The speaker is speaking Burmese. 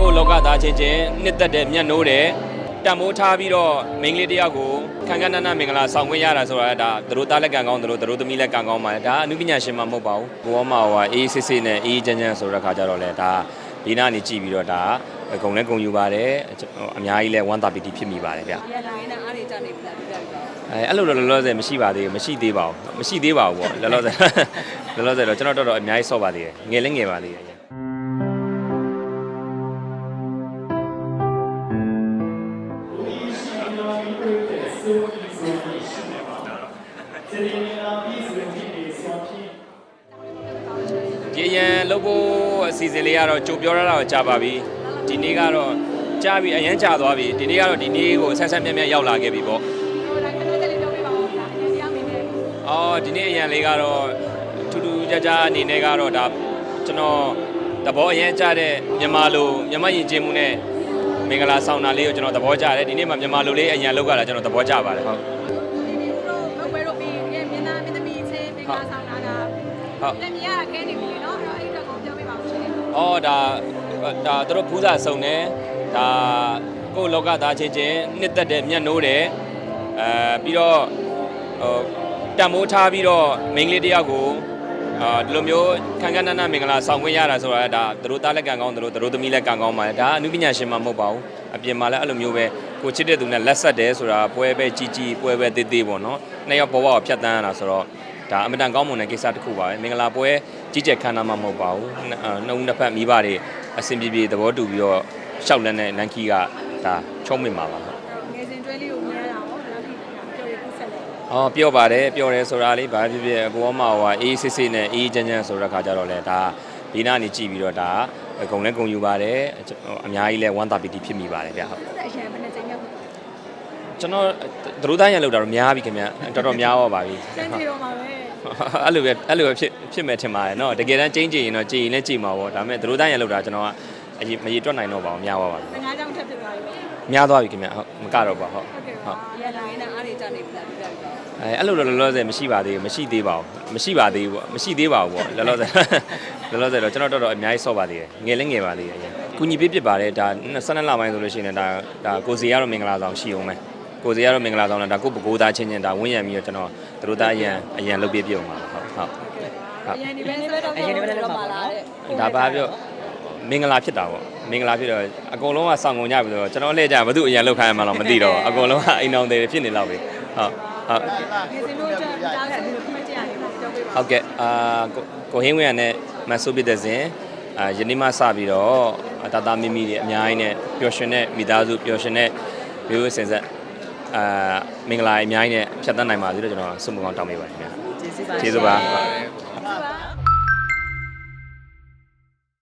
ကိုယ့်လောကသားချင်းချင်းနှစ်သက်တဲ့မျက်နှိုးတဲ့တံမိုးထားပြီးတော့မိန်းကလေးတစ်ယောက်ကိုခန်းခန်းနာနာမင်္ဂလာဆောင်ခွင့်ရတာဆိုတာဒါသူတို့သားလက်ကံကောင်းသူတို့သူတို့သမီးလက်ကံကောင်းပါလေဒါအနုပညာရှင်မှမဟုတ်ပါဘူးဘဝမှာဟိုအေးစစ်စစ်နဲ့အေးချမ်းချမ်းဆိုတဲ့ခါကျတော့လေဒါဒီနာနေကြည့်ပြီးတော့ဒါဂုံလဲဂုံယူပါတယ်အများကြီးလဲဝမ်းသာပီတိဖြစ်မိပါတယ်ဗျရတိုင်းနဲ့အားတွေကြနေပြီလားပြပြပြအဲအဲ့လိုလောလောဆယ်မရှိပါသေးဘူးမရှိသေးပါဘူးမရှိသေးပါဘူးပေါ့လောလောဆယ်လောလောဆယ်တော့ကျွန်တော်တော်တော်အများကြီးဆော့ပါသေးတယ်ငယ်လည်းငယ်ပါသေးတယ် ဒီရန်လုပ်ဖို့အစီအစဉ်လေးကတော့ကြိုပြောရတာတော့ကြာပါပြီဒီနေ့ကတော့ကြာပြီအရန်ကြာသွားပြီဒီနေ့ကတော့ဒီနေ့ကိုဆက်ဆက်မြတ်မြတ်ရောက်လာခဲ့ပြီပေါ့ဟိုဒါကလည်းလေးပြောပြပါဦးဗျာအရင်တရားမင်းနဲ့အော်ဒီနေ့အရန်လေးကတော့ထူးထူးခြားခြားအနေနဲ့ကတော့ဒါကျွန်တော်သဘောအရန်ကြတဲ့မြန်မာလိုမြန်မာယဉ်ကျေးမှုနဲ့မင်္ဂလာဆောင်တာလေးကိုကျွန်တော်သဘောကျတယ်ဒီနေ့မှမြန်မာလိုလေးအရန်လောက်ကလာကျွန်တော်သဘောကျပါတယ်ဟုတ်ဒီနေ့တို့ ဘယ်ဘယ်တော့ပြီးရဲ့မင်းသားမင်းသမီးချင်းမင်္ဂလာဆောင်တာကဟုတ်လက်မြရခဲနေပြီလေနော်အဲ့တော့အဲ့တော့ကိုပြောပြပါဦးရှင်။အော်ဒါဒါသူတို့ဖူးစာစုံတယ်။ဒါကိုယ့်လောကသားချင်းချင်းနှစ်သက်တဲ့မျက်နှိုးတယ်။အဲပြီးတော့ဟိုတံမိုးထားပြီးတော့မိန်းကလေးတစ်ယောက်ကိုအာဒီလိုမျိုးခန်းခန်းနာနာမင်္ဂလာဆောင်ခွင့်ရတာဆိုတာဒါသူတို့သားလက်ကံကောင်းသူတို့သူတို့သမီးလက်ကံကောင်းပါလေ။ဒါအနုပညာရှင်မှမဟုတ်ပါဘူး။အပြင်မှာလည်းအဲ့လိုမျိုးပဲကိုချစ်တဲ့သူနဲ့လက်ဆက်တယ်ဆိုတာပွဲပဲကြီးကြီးပွဲပဲသေးသေးပေါ့နော်။နှစ်ယောက်ဘဝကိုဖြတ်တန်းရတာဆိုတော့ ဒါအမတန်ကောင်းမွန်တဲ့ကိစ္စတစ်ခုပါပဲမင်္ဂလာပွဲကြီးကျယ်ခမ်းနားမှာမဟုတ်ပါဘူးနှစ်အာနှစ်ဦးနှစ်ဖက်မိဘတွေအဆင်ပြေပြေသဘောတူပြီးတော့ရှောက်လန်းတဲ့လန်ကီကဒါချုံးမိမှာပါဟုတ်ငယ်စဉ်တွဲလေးကိုမြင်ရတာဟောဒါပြီးပြောရခုဆက်လဲအော်ပြောပါတယ်ပြောတယ်ဆိုတာလေးဘာဖြစ်ဖြစ်ကိုမဟိုအေးစစ်စစ်နဲ့အေးချမ်းချမ်းဆိုတဲ့ခါကျတော့လေဒါဒီနာနေကြည့်ပြီးတော့ဒါဂုံလဲဂုံယူပါတယ်အများကြီးလဲဝမ်းသာပီတိဖြစ်မိပါတယ်ဗျဟုတ်ဆက်အရင်ဘယ်နဲ့ချိန်ရောက်ကျွန်တော်သတို့သားရန်လောက်တာတော့များပြီခင်ဗျတော်တော်များတော့ပါပြီစမ်းကြည့်တော့မှာပဲ အဲ့လိုပဲအဲ့လိုပဲဖြစ်ဖြစ်မယ်ထင်ပါတယ်เนาะတကယ်တမ်းကျင်းကျင်ရင်တော့ကြည်ရင်လည်းကြည်မှာပေါ့ဒါပေမဲ့သတို့သားရန်လောက်တာကျွန်တော်ကအရင်မရေတွက်နိုင်တော့ပါဘူးများသွားပါပြီ ငါးကြောင့်ထပ်ဖြစ်သွားပြီ များသွားပြီခင်ဗျဟုတ်မကတော့ပါဟုတ် ဟုတ်ကဲ့ပါရတိုင်းနဲ့အားတွေကြနေပြီလားပြပြပြ အဲအဲ့လိုလောလောဆယ်မရှိပါသေးဘူးမရှိသေးပါဘူးမရှိပါသေးဘူးပေါ့မရှိသေးပါဘူးပေါ့လောလောဆယ်လောလောဆယ်တော့ကျွန်တော်တော်တော်အများကြီးဆော့ပါသေးတယ်ငယ်လည်းငယ်ပါသေးတယ်အရင်ကုညီပြစ်ပြစ်ပါတယ်ဒါ12လပိုင်းဆိုလို့ရှိရင်ဒါဒါကိုစီကတော့မင်္ဂလာဆောင်ရှိအောင်မယ် ကိုစီကတော့မင်္ဂလာဆောင်လားဒါကိုပကိုးသားချင်းချင်းဒါဝင်းရံပြီးတော့ကျွန်တော်တို့သားအရန်အရန်လုပ်ပြပြအောင်ပါဟုတ်ဟုတ်အရင်ဒီဘက်နဲ့တော့အရင်ဒီဘက်နဲ့တော့ပါလာတဲ့ဒါဘာပြောမင်္ဂလာဖြစ်တာပေါ့မင်္ဂလာဖြစ်တော့အကုန်လုံးကစောင့်ကုန်ကြပြီဆိုတော့ကျွန်တော်လှည့်ကြဘသူအရင်လောက်ခိုင်းမှတော့မသိတော့ဘူးအကုန်လုံးကအိမ်အောင်တွေဖြစ်နေလောက်ပြီဟုတ်ဟုတ်ငယ်စဉ်တို့ကြောင့်ဒါကဒီလိုခမကြရနေမှာပြောပြပါဟုတ်ကဲ့အာကိုကိုဟင်းဝင်းရနဲ့မဆူပစ်တဲ့စဉ်အာယနေ့မှစပြီးတော့တတမီမီတွေအများကြီးနဲ့ပျော်ရွှင်တဲ့မိသားစုပျော်ရွှင်တဲ့မျိုးစင်ဆက် အာမင်္ဂလာအများကြီးနဲ့ဖြတ်သန်းနိုင်ပါစေလို့ကျွန်တော်ဆုမွန်ကောင်းတောင်းပေးပါတယ်ခင်ဗျာကျေးဇူးပါကျေးဇူးပါ